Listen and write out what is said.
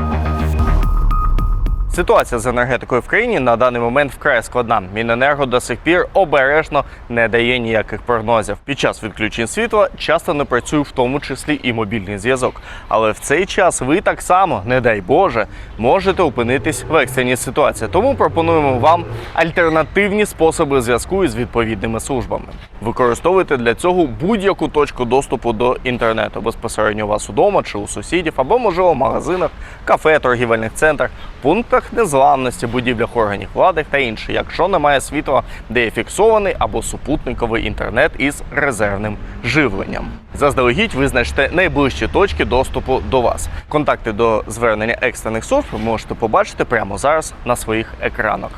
Thank you. Ситуація з енергетикою в країні на даний момент вкрай складна. Міненерго до сих пір обережно не дає ніяких прогнозів. Під час відключень світла часто не працює в тому числі і мобільний зв'язок. Але в цей час ви так само, не дай Боже, можете опинитись в екстреній ситуації. Тому пропонуємо вам альтернативні способи зв'язку із відповідними службами. Використовуйте для цього будь-яку точку доступу до інтернету безпосередньо у вас удома чи у сусідів, або можливо в магазинах, кафе, торгівельних центрах, пунктах незламності, будівлях органів влади та інше, якщо немає світла, де є фіксований або супутниковий інтернет із резервним живленням. Заздалегідь визначте найближчі точки доступу до вас. Контакти до звернення екстрених служб ви можете побачити прямо зараз на своїх екранах.